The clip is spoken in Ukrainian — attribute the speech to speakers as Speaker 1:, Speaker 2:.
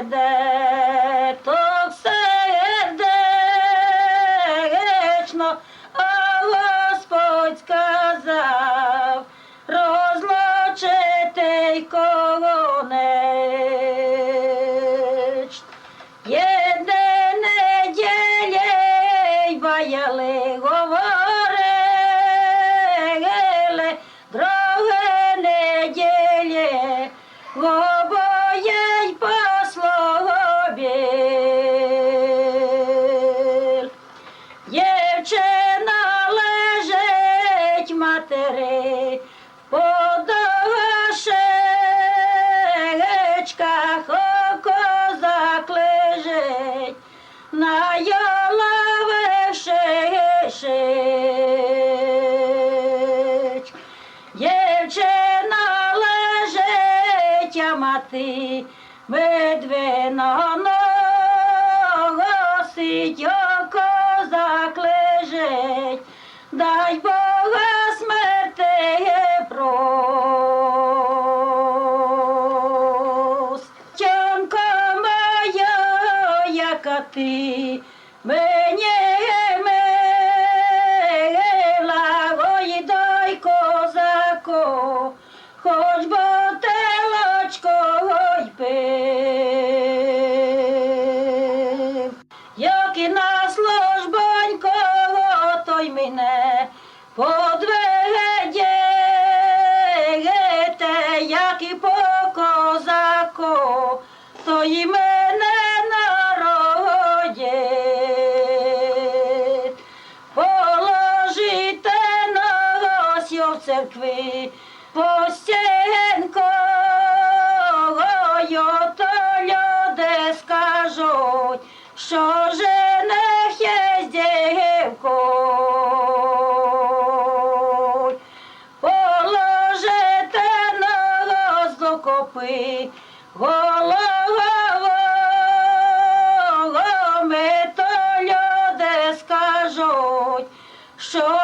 Speaker 1: йде, то сердечно, а Господь сказав, розлучити й кого неч. Єдне неділі й Дівчина лежить, а мати медвина носить, ти мені мила, ой, дай козако, хоч бутилочко ой пив. Як і на службонько, той мене подведете, як і по козаку, то і мене в церкви, постінкою, то люди скажуть, що жених є з дівкою. Положите ногось до копи, головами, то люди скажуть, що